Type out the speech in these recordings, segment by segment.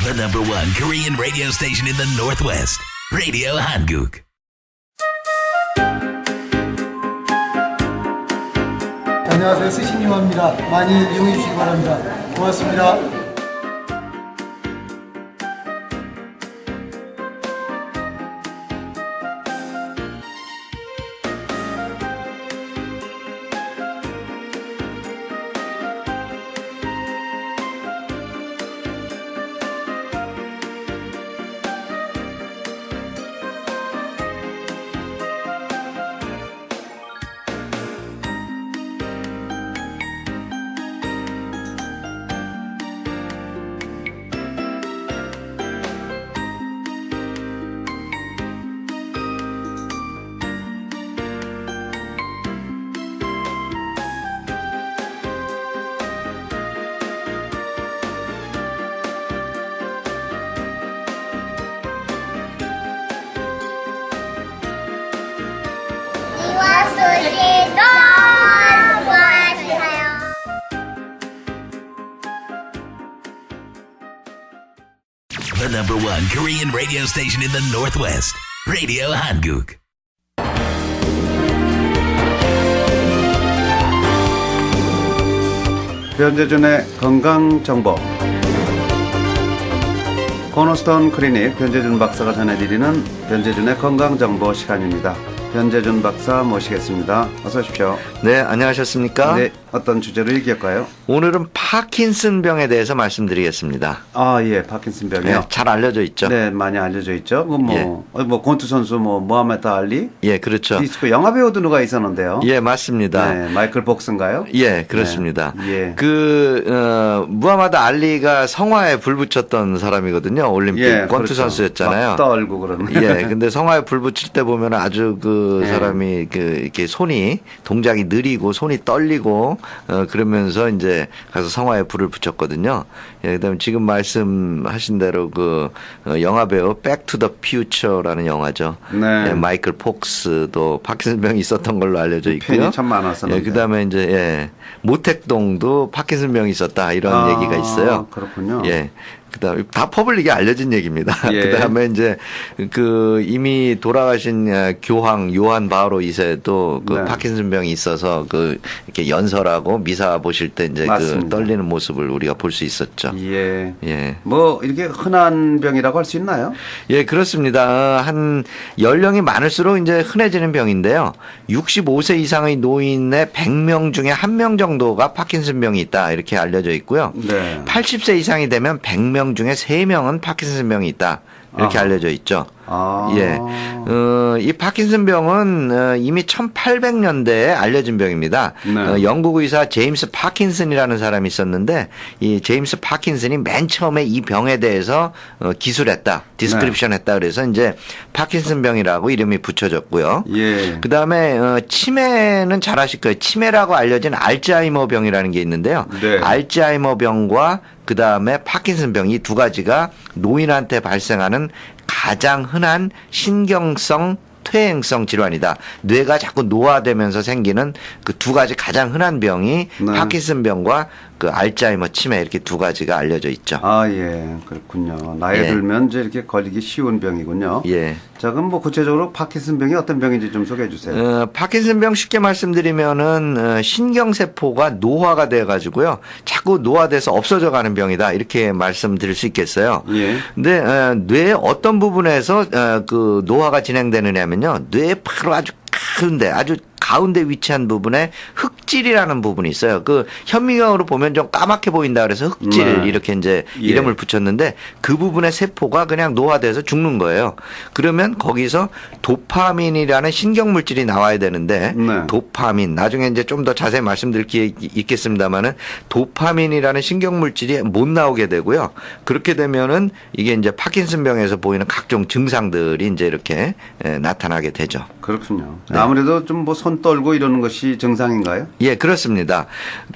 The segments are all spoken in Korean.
The number one Korean radio station in the Northwest. Radio Hanguk. 안녕하세요. 스시니와입니다. 많이 이용해 주시기 바랍니다. 고맙습니다. 너무 아쉬워요. The number one Korean radio station in the Northwest. Radio Hanguk. 변재준의 건강 정보 코너스톤 클리닉 변재준 박사가 전해드리는 변재준의 건강 정보 시간입니다. 변재준 박사 모시겠습니다. 어서 오십시오. 네, 안녕하셨습니까? 네, 어떤 주제로 얘기할까요? 오늘은 파킨슨병에 대해서 말씀드리겠습니다. 아, 예, 파킨슨병이요. 네, 잘 알려져 있죠? 네, 많이 알려져 있죠. 그 뭐, 예. 어, 뭐 권투 선수 뭐 모하메드 알리, 예, 그렇죠. 디스코 영화 배우도 누가 있었는데요. 예, 맞습니다. 네, 마이클 복스인가요? 예, 그렇습니다. 네, 예. 그, 어, 무하마드 알리가 성화에 불 붙였던 사람이거든요. 올림픽 예, 권투 그렇죠. 선수였잖아요. 막 떨고 그러는. 예, 근데 성화에 불 붙일 때 보면 아주 그 네. 사람이 그 이렇게 손이 동작이 느리고 손이 떨리고 어 그러면서 이제 가서 성화에 불을 붙였거든요. 예, 그다음에 지금 말씀하신 대로 그 어, 영화 배우 백투더 퓨처라는 영화죠. 네. 예, 마이클 폭스도 파킨슨병이 있었던 걸로 알려져 있고요. 팬이 참 많았었는데. 예, 그다음에 이제 예, 모택동도 파킨슨병이 있었다 이런 아, 얘기가 있어요. 그렇군요. 예. 그다음에 다 퍼블릭에 알려진 얘기입니다. 예. 그다음에 이제 그 이미 돌아가신 어, 교황 요한 바오로 2세도 그 네. 파킨슨병이 있어서 그 이렇게 연설하고 미사 보실 때 이제 맞습니다. 그 떨리는 모습을 우리가 볼 수 있었죠. 예. 예. 뭐 이렇게 흔한 병이라고 할 수 있나요? 예, 그렇습니다. 어, 한 연령이 많을수록 이제 흔해지는 병인데요. 65세 이상의 노인의 100명 중에 1명 정도가 파킨슨병이 있다. 이렇게 알려져 있고요. 네. 80세 이상이 되면 100명 중에 3명은 파킨슨병이 있다. 이렇게 아하. 알려져 있죠. 아. 예. 어, 이 파킨슨 병은 어, 이미 1800년대에 알려진 병입니다. 네. 어, 영국 의사 제임스 파킨슨이라는 사람이 있었는데 이 제임스 파킨슨이 맨 처음에 이 병에 대해서 어, 기술했다. 디스크립션 했다. 그래서 이제 파킨슨 병이라고 이름이 붙여졌고요. 예. 그 다음에 어, 치매는 잘 아실 거예요. 치매라고 알려진 알츠하이머 병이라는 게 있는데요. 네. 알츠하이머 병과 그 다음에 파킨슨 병 이 두 가지가 노인한테 발생하는 가장 흔한 신경성 퇴행성 질환이다. 뇌가 자꾸 노화되면서 생기는 그 두 가지 가장 흔한 병이 네. 파킨슨 병과 그 알츠하이머 치매 이렇게 두 가지가 알려져 있죠. 아, 예. 그렇군요. 나이 예. 들면 이제 이렇게 걸리기 쉬운 병이군요. 예. 자, 그럼 뭐 구체적으로 파킨슨병이 어떤 병인지 좀 소개해 주세요. 어, 파킨슨병 쉽게 말씀드리면은 어, 신경세포가 노화가 돼 가지고요. 자꾸 노화돼서 없어져 가는 병이다. 이렇게 말씀드릴 수 있겠어요. 예. 근데 어, 뇌의 어떤 부분에서 어, 그 노화가 진행되느냐면요. 뇌 바로 아주 가운데 아주 가운데 위치한 부분에 흑질이라는 부분이 있어요. 그 현미경으로 보면 좀 까맣게 보인다 그래서 흑질 네. 이렇게 이제 예. 이름을 붙였는데 그 부분의 세포가 그냥 노화돼서 죽는 거예요. 그러면 거기서 도파민이라는 신경 물질이 나와야 되는데 네. 도파민 나중에 이제 좀 더 자세히 말씀드릴 게 있겠습니다만은 도파민이라는 신경 물질이 못 나오게 되고요. 그렇게 되면은 이게 이제 파킨슨병에서 보이는 각종 증상들이 이제 이렇게 에, 나타나게 되죠. 그렇군요. 네. 아무래도 좀 뭐 손 떨고 이러는 것이 정상인가요? 예, 그렇습니다.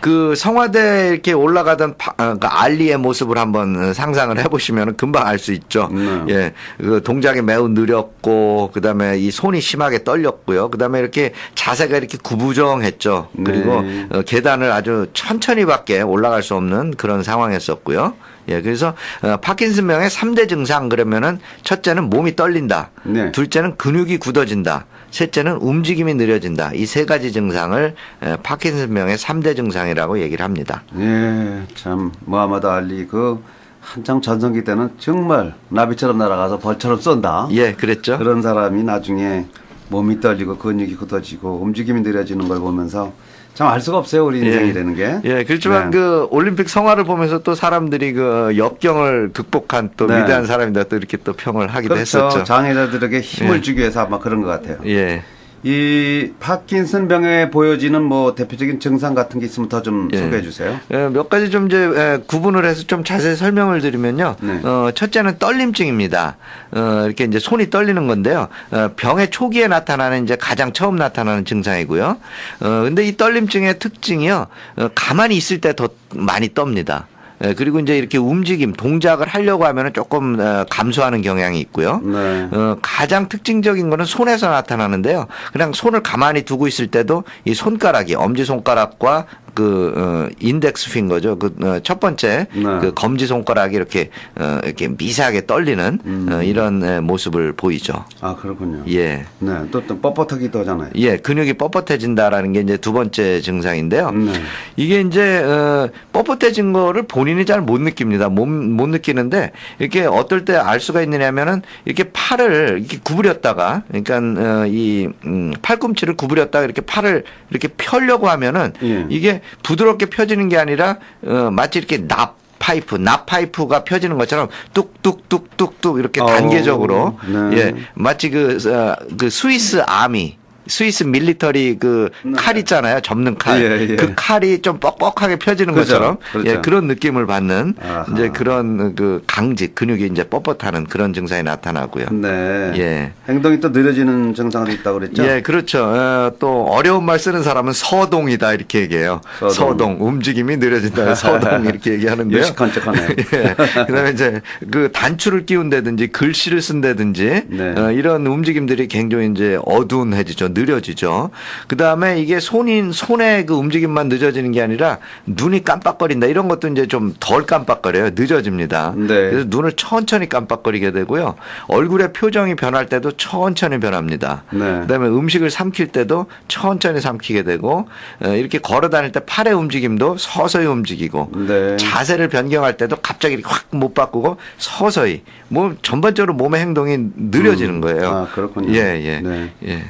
그 성화대 이렇게 올라가던 파- 어, 그 알리의 모습을 한번 상상을 해보시면 금방 알 수 있죠. 네. 예, 그 동작이 매우 느렸고, 그 다음에 이 손이 심하게 떨렸고요. 그 다음에 이렇게 자세가 이렇게 구부정했죠. 그리고 네. 어, 계단을 아주 천천히밖에 올라갈 수 없는 그런 상황이었었고요. 예, 그래서 어, 파킨슨병의 3대 증상 그러면은 첫째는 몸이 떨린다. 네. 둘째는 근육이 굳어진다. 셋째는 움직임이 느려진다. 이 세 가지 증상을 에, 파킨슨병의 3대 증상이라고 얘기를 합니다. 예, 참 무하마드 알리 그 한창 전성기 때는 정말 나비처럼 날아가서 벌처럼 쏜다. 예, 그랬죠. 그런 사람이 나중에 몸이 떨리고 근육이 굳어지고 움직임이 느려지는 걸 보면서 참 알 수가 없어요 우리 인생이라는 게. 예, 그렇지만 네. 그 올림픽 성화를 보면서 또 사람들이 그 역경을 극복한 또 네. 위대한 사람이다 또 이렇게 또 평을 하기도 그렇죠. 했었죠. 장애자들에게 힘을 예. 주기 위해서 아마 그런 것 같아요. 예. 이 파킨슨 병에 보여지는 뭐 대표적인 증상 같은 게 있으면 더좀 예. 소개해 주세요. 예, 몇 가지 좀 이제 에, 구분을 해서 좀 자세히 설명을 드리면요. 네. 어, 첫째는 떨림증입니다. 어, 이렇게 이제 손이 떨리는 건데요. 어, 병의 초기에 나타나는 이제 가장 처음 나타나는 증상이고요. 어, 근데 이 떨림증의 특징이요. 어, 가만히 있을 때 더 많이 떱니다. 예, 그리고 이제 이렇게 움직임, 동작을 하려고 하면은 조금 어, 감소하는 경향이 있고요. 네. 어, 가장 특징적인 거는 손에서 나타나는데요. 그냥 손을 가만히 두고 있을 때도 이 손가락이 엄지 손가락과 그 어, 인덱스 핑거죠. 그첫 번째 네. 그 검지 손가락이 이렇게 어, 이렇게 미세하게 떨리는 음. 어, 이런 에, 모습을 보이죠. 아 그렇군요. 예. 네, 또, 또 뻣뻣하기도 하잖아요. 예, 근육이 뻣뻣해진다라는 게 이제 두 번째 증상인데요. 네. 이게 이제 어, 뻣뻣해진 거를 본인이 잘 못 느낍니다. 못, 못 느끼는데 이렇게 어떨 때 알 수가 있느냐면은 이렇게 팔을 이렇게 구부렸다가 그러니까 어, 이 음, 팔꿈치를 구부렸다가 이렇게 팔을 이렇게 펴려고 하면은 예. 이게 부드럽게 펴지는 게 아니라 어, 마치 이렇게 납 파이프, 납 파이프가 펴지는 것처럼 뚝뚝뚝뚝뚝 이렇게 어, 단계적으로 네. 예 마치 그, 어, 그 스위스 아미 스위스 밀리터리 그 칼 있잖아요. 접는 칼. 네. 예, 예. 그 칼이 좀 뻑뻑하게 펴지는 그죠, 것처럼 그렇죠. 예, 그런 느낌을 받는 아하. 이제 그런 그 강직 근육이 이제 뻣뻣하는 그런 증상이 나타나고요. 네. 예. 행동이 또 느려지는 증상도 있다고 그랬죠? 예, 그렇죠. 어, 또 어려운 말 쓰는 사람은 서동이다 이렇게 얘기해요. 서동. 서동, 움직임이 느려진다. 서동 이렇게 얘기하는데요. 유식한 척하네요. 예. 그다음에 이제 그 단추를 끼운다든지 글씨를 쓴다든지 네. 어, 이런 움직임들이 굉장히 이제 어두운해지죠, 느려지죠. 그 다음에 이게 손인 손의 그 움직임만 늦어지는 게 아니라 눈이 깜빡거린다 이런 것도 이제 좀 덜 깜빡거려요, 늦어집니다. 네. 그래서 눈을 천천히 깜빡거리게 되고요. 얼굴의 표정이 변할 때도 천천히 변합니다. 네. 그 다음에 음식을 삼킬 때도 천천히 삼키게 되고 어, 이렇게 걸어 다닐 때 팔의 움직임도 서서히 움직이고 네. 자세를 변경할 때도 갑자기 확 못 바꾸고 서서히 뭐 전반적으로 몸의 행동이 느려지는 음. 거예요. 아, 그렇군요. 예, 예. 네. 예.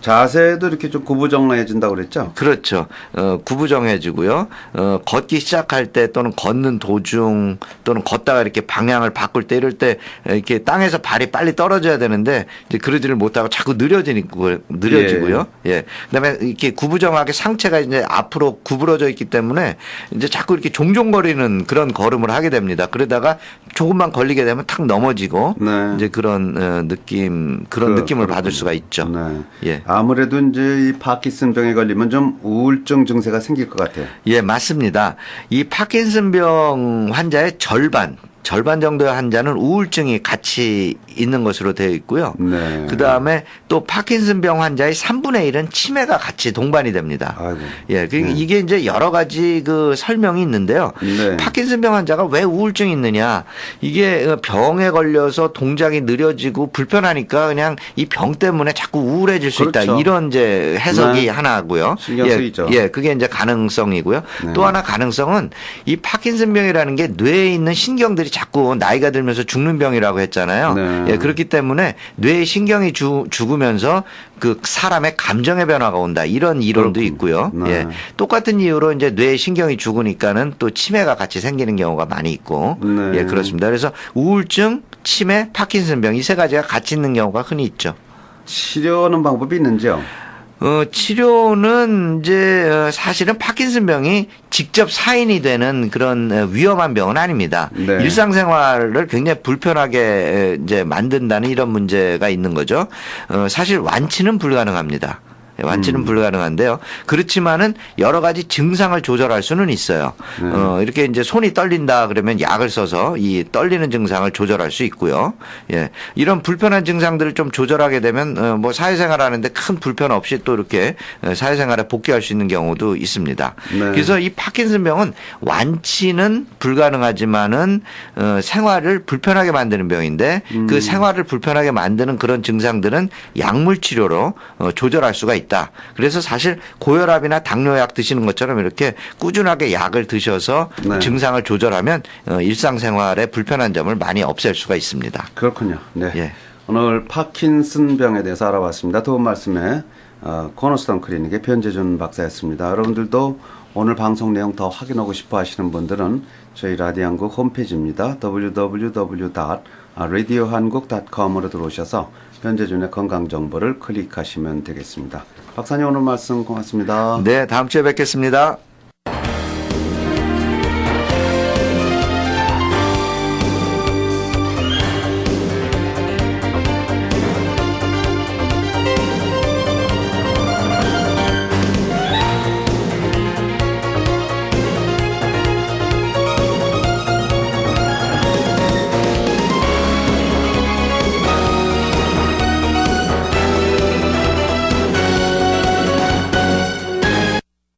자세도 이렇게 좀 구부정해진다고 그랬죠? 그렇죠. 어, 구부정해지고요. 어, 걷기 시작할 때 또는 걷는 도중 또는 걷다가 이렇게 방향을 바꿀 때 이럴 때 이렇게 땅에서 발이 빨리 떨어져야 되는데 이제 그러지를 못하고 자꾸 느려지고 느려지고요. 예. 그다음에 이렇게 구부정하게 상체가 이제 앞으로 구부러져 있기 때문에 이제 자꾸 이렇게 종종거리는 그런 걸음을 하게 됩니다. 그러다가 조금만 걸리게 되면 탁 넘어지고 네. 이제 그런 어, 느낌 그런 그- 느낌을 받을 그렇군요. 수가 있죠. 네. 예. 아무래도 이제 이 파킨슨 병에 걸리면 좀 우울증 증세가 생길 것 같아요. 예, 맞습니다. 이 파킨슨병 환자의 절반, 절반 정도의 환자는 우울증이 같이 있는 것으로 되어 있고요. 네. 그 다음에 또 파킨슨병 환자의 3분의 1은 치매가 같이 동반이 됩니다. 아이고. 예, 그 네. 이게 이제 여러 가지 그 설명이 있는데요. 네. 파킨슨병 환자가 왜 우울증이 있느냐? 이게 병에 걸려서 동작이 느려지고 불편하니까 그냥 이 병 때문에 자꾸 우울해질 수 있다. 그렇죠. 이런 이제 해석이 네. 하나고요. 신경 예, 쓰이죠. 예, 그게 이제 가능성이고요. 네. 또 하나 가능성은 이 파킨슨병이라는 게 뇌에 있는 신경들이 자꾸 나이가 들면서 죽는 병이라고 했잖아요. 네. 예, 그렇기 때문에 뇌의 신경이 죽, 죽으면서 그 사람의 감정의 변화가 온다. 이런 이론도 그렇군요. 있고요. 네. 예. 똑같은 이유로 이제 뇌의 신경이 죽으니까는 또 치매가 같이 생기는 경우가 많이 있고. 네. 예, 그렇습니다. 그래서 우울증, 치매, 파킨슨병 이 세 가지가 같이 있는 경우가 흔히 있죠. 치료하는 방법이 있는지요? 어, 치료는 이제 어, 사실은 파킨슨병이 직접 사인이 되는 그런 어, 위험한 병은 아닙니다. 네. 일상생활을 굉장히 불편하게 에, 이제 만든다는 이런 문제가 있는 거죠. 어, 사실 완치는 불가능합니다. 완치는 불가능한데요. 그렇지만은 여러 가지 증상을 조절할 수는 있어요. 어, 이렇게 이제 손이 떨린다 그러면 약을 써서 이 떨리는 증상을 조절할 수 있고요. 예. 이런 불편한 증상들을 좀 조절하게 되면 어, 뭐 사회생활 하는데 큰 불편 없이 또 이렇게 어, 사회생활에 복귀할 수 있는 경우도 있습니다. 네. 그래서 이 파킨슨병은 완치는 불가능하지만은 어, 생활을 불편하게 만드는 병인데 그 생활을 불편하게 만드는 그런 증상들은 약물 치료로 어, 조절할 수가 있다. 그래서 사실 고혈압이나 당뇨약 드시는 것처럼 이렇게 꾸준하게 약을 드셔서 네. 증상을 조절하면 어, 일상생활의 불편한 점을 많이 없앨 수가 있습니다. 그렇군요. 네. 예. 오늘 파킨슨 병에 대해서 알아봤습니다. 도움 말씀에 어, 코너스톤 클리닉의 변재준 박사였습니다. 여러분들도 오늘 방송 내용 더 확인하고 싶어 하시는 분들은 저희 라디오 한국 홈페이지입니다. www.radiohan국.com으로 들어오셔서 변재준의 건강 정보를 클릭하시면 되겠습니다. 박사님 오늘 말씀 고맙습니다. 네, 다음 주에 뵙겠습니다.